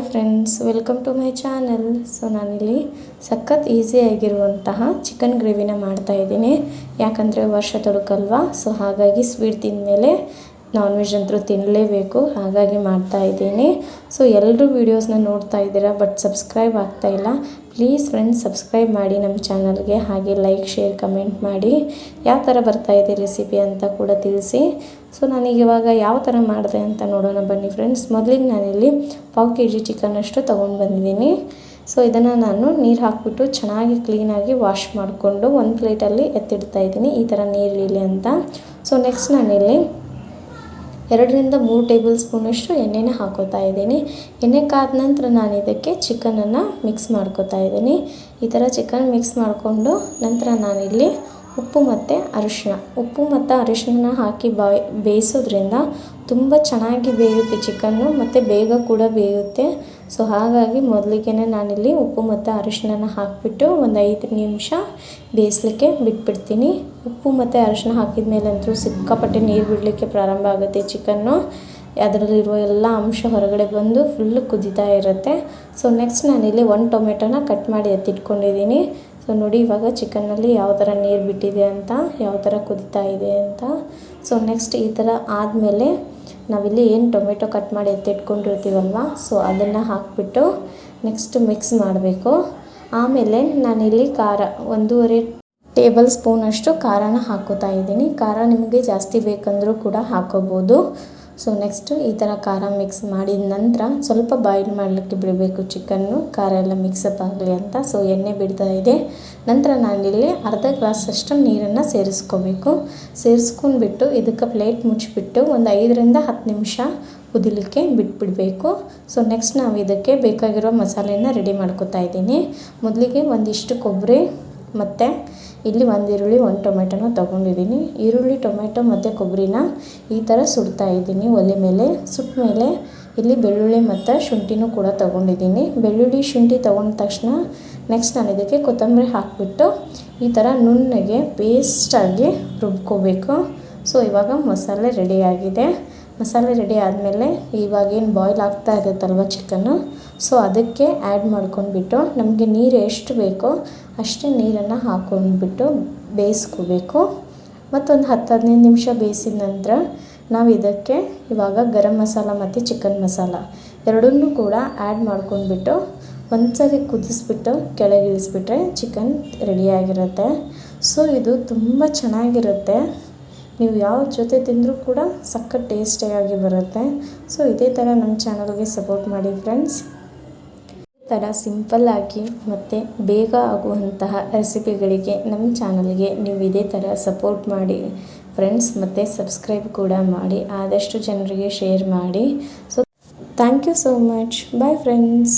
Hi friends welcome to my channel so ನಾನಿಲ್ಲಿ ಸಖತ್ ಈಸಿಯಾಗಿರುವಂತಹ ಚಿಕನ್ ಗ್ರೇವಿನ ಮಾಡ್ತಾ ಇದ್ದೀನಿ. ಯಾಕಂದರೆ ವರ್ಷ ತೊಡಕಲ್ವಾ? ಸೊ ಹಾಗಾಗಿ ಸ್ವೀಟ್ ತಿಂದಮೇಲೆ ನಾನ್ ವೆಜ್ ಅಂತೂ ತಿನ್ನಲೇಬೇಕು ಹಾಗಾಗಿ ಮಾಡ್ತಾ ಇದ್ದೀನಿ. ಸೊ ಎಲ್ಲರೂ ವೀಡಿಯೋಸ್ನ ನೋಡ್ತಾ ಇದ್ದೀರಾ ಬಟ್ ಸಬ್ಸ್ಕ್ರೈಬ್ ಇಲ್ಲ. ಪ್ಲೀಸ್ ಫ್ರೆಂಡ್ಸ್ ಸಬ್ಸ್ಕ್ರೈಬ್ ಮಾಡಿ ನಮ್ಮ ಚಾನಲ್ಗೆ ಹಾಗೆ ಲೈಕ್ ಶೇರ್ ಕಮೆಂಟ್ ಮಾಡಿ. ಯಾವ ಥರ ಇದೆ ರೆಸಿಪಿ ಅಂತ ಕೂಡ ತಿಳಿಸಿ. ಸೊ ನಾನೀಗಿವಾಗ ಯಾವ ಥರ ಮಾಡಿದೆ ಅಂತ ನೋಡೋಣ ಬನ್ನಿ ಫ್ರೆಂಡ್ಸ್ ಮೊದಲಿಗೆ ನಾನಿಲ್ಲಿ ಪಾವು ಕೆ ಜಿ ಚಿಕನಷ್ಟು ತೊಗೊಂಡು ಬಂದಿದ್ದೀನಿ. ಸೊ ಇದನ್ನು ನಾನು ನೀರು ಹಾಕಿಬಿಟ್ಟು ಚೆನ್ನಾಗಿ ಕ್ಲೀನಾಗಿ ವಾಶ್ ಮಾಡಿಕೊಂಡು ಒಂದು ಪ್ಲೇಟಲ್ಲಿ ಎತ್ತಿಡ್ತಾ ಇದ್ದೀನಿ. ಈ ಥರ ಇಲ್ಲಿ ಅಂತ. ಸೊ ನೆಕ್ಸ್ಟ್ ನಾನಿಲ್ಲಿ ಎರಡರಿಂದ ಮೂರು ಟೇಬಲ್ ಸ್ಪೂನಷ್ಟು ಎಣ್ಣೆನ ಹಾಕೋತಾ ಇದ್ದೀನಿ. ಎಣ್ಣೆ ಕಾದ ನಂತರ ನಾನು ಇದಕ್ಕೆ ಚಿಕನನ್ನು ಮಿಕ್ಸ್ ಮಾಡ್ಕೋತಾ ಇದ್ದೀನಿ. ಈ ಥರ ಚಿಕನ್ ಮಿಕ್ಸ್ ಮಾಡಿಕೊಂಡು ನಂತರ ನಾನಿಲ್ಲಿ ಉಪ್ಪು ಮತ್ತು ಅರಿಶಿನ ಉಪ್ಪು ಮತ್ತು ಅರಿಶಿನ ಹಾಕಿ ಬಾಯ್ ಬೇಯಿಸೋದ್ರಿಂದ ತುಂಬ ಚೆನ್ನಾಗಿ ಬೇಯುತ್ತೆ ಚಿಕನ್ನು ಮತ್ತು ಬೇಗ ಕೂಡ ಬೇಯುತ್ತೆ. ಸೊ ಹಾಗಾಗಿ ಮೊದಲಿಗೆ ನಾನಿಲ್ಲಿ ಉಪ್ಪು ಮತ್ತು ಅರಿಶಿಣನ ಹಾಕಿಬಿಟ್ಟು ಒಂದು ಐದು ನಿಮಿಷ ಬೇಯಿಸ್ಲಿಕ್ಕೆ ಬಿಟ್ಬಿಡ್ತೀನಿ. ಉಪ್ಪು ಮತ್ತು ಅರಿಶಿನ ಹಾಕಿದ ಮೇಲಂತೂ ಸಿಕ್ಕಾಪಟ್ಟೆ ನೀರು ಬಿಡಲಿಕ್ಕೆ ಪ್ರಾರಂಭ ಆಗುತ್ತೆ ಚಿಕನ್ನು. ಅದರಲ್ಲಿರುವ ಎಲ್ಲ ಅಂಶ ಹೊರಗಡೆ ಬಂದು ಫುಲ್ಲು ಕುದೀತಾ ಇರುತ್ತೆ. ಸೊ ನೆಕ್ಸ್ಟ್ ನಾನಿಲ್ಲಿ ಒಂದು ಟೊಮೆಟೊನ ಕಟ್ ಮಾಡಿ ಎತ್ತಿಟ್ಕೊಂಡಿದ್ದೀನಿ. ಸೊ ನೋಡಿ, ಇವಾಗ ಚಿಕನ್ನಲ್ಲಿ ಯಾವ ಥರ ನೀರು ಬಿಟ್ಟಿದೆ ಅಂತ ಯಾವ ಥರ ಕುದೀತಾ ಇದೆ ಅಂತ. ಸೊ ನೆಕ್ಸ್ಟ್ ಈ ಥರ ಆದಮೇಲೆ ನಾವಿಲ್ಲಿ ಏನು ಟೊಮೆಟೊ ಕಟ್ ಮಾಡಿ ಎತ್ತಿಟ್ಕೊಂಡಿರ್ತೀವಲ್ವ? ಸೊ ಅದನ್ನು ಹಾಕಿಬಿಟ್ಟು ನೆಕ್ಸ್ಟ್ ಮಿಕ್ಸ್ ಮಾಡಬೇಕು. ಆಮೇಲೆ ನಾನಿಲ್ಲಿ ಖಾರ ಒಂದೂವರೆ ಟೇಬಲ್ ಸ್ಪೂನಷ್ಟು ಖಾರನ ಹಾಕೋತಾ ಇದ್ದೀನಿ. ಖಾರ ನಿಮಗೆ ಜಾಸ್ತಿ ಬೇಕಂದರೂ ಕೂಡ ಹಾಕೋಬೋದು. ಸೊ ನೆಕ್ಸ್ಟು ಈ ಥರ ಖಾರ ಮಿಕ್ಸ್ ಮಾಡಿದ ನಂತರ ಸ್ವಲ್ಪ ಬಾಯ್ಲ್ ಮಾಡಲಿಕ್ಕೆ ಬಿಡಬೇಕು ಚಿಕನ್ನು ಖಾರ ಎಲ್ಲ ಮಿಕ್ಸಪ್ ಆಗಲಿ ಅಂತ. ಸೊ ಎಣ್ಣೆ ಬಿಡ್ತಾ ಇದೆ. ನಂತರ ನಾನಿಲ್ಲಿ ಅರ್ಧ ಗ್ಲಾಸಷ್ಟು ನೀರನ್ನು ಸೇರಿಸ್ಕೋಬೇಕು. ಸೇರಿಸ್ಕೊಂಡ್ಬಿಟ್ಟು ಇದಕ್ಕೆ ಪ್ಲೇಟ್ ಮುಚ್ಚಿಬಿಟ್ಟು ಒಂದು ಐದರಿಂದ ಹತ್ತು ನಿಮಿಷ ಕುದಿಲಿಕ್ಕೆ ಬಿಟ್ಬಿಡಬೇಕು. ಸೊ ನೆಕ್ಸ್ಟ್ ನಾವು ಇದಕ್ಕೆ ಬೇಕಾಗಿರೋ ಮಸಾಲೆನ ರೆಡಿ ಮಾಡ್ಕೋತಾ ಇದ್ದೀನಿ. ಮೊದಲಿಗೆ ಒಂದಿಷ್ಟು ಕೊಬ್ಬರಿ ಮತ್ತು ಇಲ್ಲಿ ಒಂದು ಈರುಳ್ಳಿ, ಒಂದು ಟೊಮೆಟೊನ ತೊಗೊಂಡಿದ್ದೀನಿ. ಈರುಳ್ಳಿ, ಟೊಮೆಟೊ ಮತ್ತು ಕೊಬ್ಬರಿನ ಈ ಥರ ಸುಡ್ತಾ ಇದ್ದೀನಿ. ಒಲೆ ಮೇಲೆ, ಸುಟ್ಟ ಮೇಲೆ ಇಲ್ಲಿ ಬೆಳ್ಳುಳ್ಳಿ ಮತ್ತು ಶುಂಠಿನೂ ಕೂಡ ತೊಗೊಂಡಿದ್ದೀನಿ. ಬೆಳ್ಳುಳ್ಳಿ, ಶುಂಠಿ ತೊಗೊಂಡ ತಕ್ಷಣ ನೆಕ್ಸ್ಟ್ ನಾನು ಇದಕ್ಕೆ ಕೊತ್ತಂಬರಿ ಹಾಕಿಬಿಟ್ಟು ಈ ಥರ ನುಣ್ಣಗೆ ಪೇಸ್ಟಾಗಿ ರುಬ್ಕೋಬೇಕು. ಸೊ ಇವಾಗ ಮಸಾಲೆ ರೆಡಿಯಾಗಿದೆ ಮಸಾಲೆ ರೆಡಿ ಆದಮೇಲೆ ಇವಾಗೇನು ಬಾಯ್ಲ್ ಆಗ್ತಾ ಇರುತ್ತಲ್ವ ಚಿಕನ್ನು ಸೊ ಅದಕ್ಕೆ ಆ್ಯಡ್ ಮಾಡ್ಕೊಂಡ್ಬಿಟ್ಟು ನಮಗೆ ನೀರು ಎಷ್ಟು ಬೇಕೋ ಅಷ್ಟೇ ನೀರನ್ನು ಹಾಕೊಂಡ್ಬಿಟ್ಟು ಬೇಯಿಸ್ಕೋಬೇಕು. ಮತ್ತೊಂದು ಹತ್ತು ಹದಿನೈದು ನಿಮಿಷ ಬೇಯಿಸಿದ ನಂತರ ನಾವು ಇದಕ್ಕೆ ಇವಾಗ ಗರಂ ಮಸಾಲ ಮತ್ತು ಚಿಕನ್ ಮಸಾಲ ಎರಡನ್ನೂ ಕೂಡ ಆ್ಯಡ್ ಮಾಡ್ಕೊಂಡ್ಬಿಟ್ಟು ಒಂದು ಸರಿ ಕುದಿಸ್ಬಿಟ್ಟು ಕೆಳಗೆ ಇಳಿಸ್ಬಿಟ್ರೆ ಚಿಕನ್ ರೆಡಿಯಾಗಿರುತ್ತೆ ಸೊ ಇದು ತುಂಬ ಚೆನ್ನಾಗಿರುತ್ತೆ. ನೀವು ಯಾವ ಜೊತೆ ತಿಂದರೂ ಕೂಡ ಸಖತ್ ಟೇಸ್ಟಿಯಾಗಿ ಬರುತ್ತೆ. ಸೊ ಇದೇ ಥರ ನಮ್ಮ ಚಾನಲ್ಗೆ ಸಪೋರ್ಟ್ ಮಾಡಿ ಫ್ರೆಂಡ್ಸ್ ಥರ ಸಿಂಪಲ್ಲಾಗಿ ಮತ್ತು ಬೇಗ ಆಗುವಂತಹ ರೆಸಿಪಿಗಳಿಗೆ ನಮ್ಮ ಚಾನಲ್ಗೆ ನೀವು ಇದೇ ಥರ ಸಪೋರ್ಟ್ ಮಾಡಿ ಫ್ರೆಂಡ್ಸ್ ಮತ್ತು ಸಬ್ಸ್ಕ್ರೈಬ್ ಕೂಡ ಮಾಡಿ, ಆದಷ್ಟು ಜನರಿಗೆ ಶೇರ್ ಮಾಡಿ. So thank you so much bye friends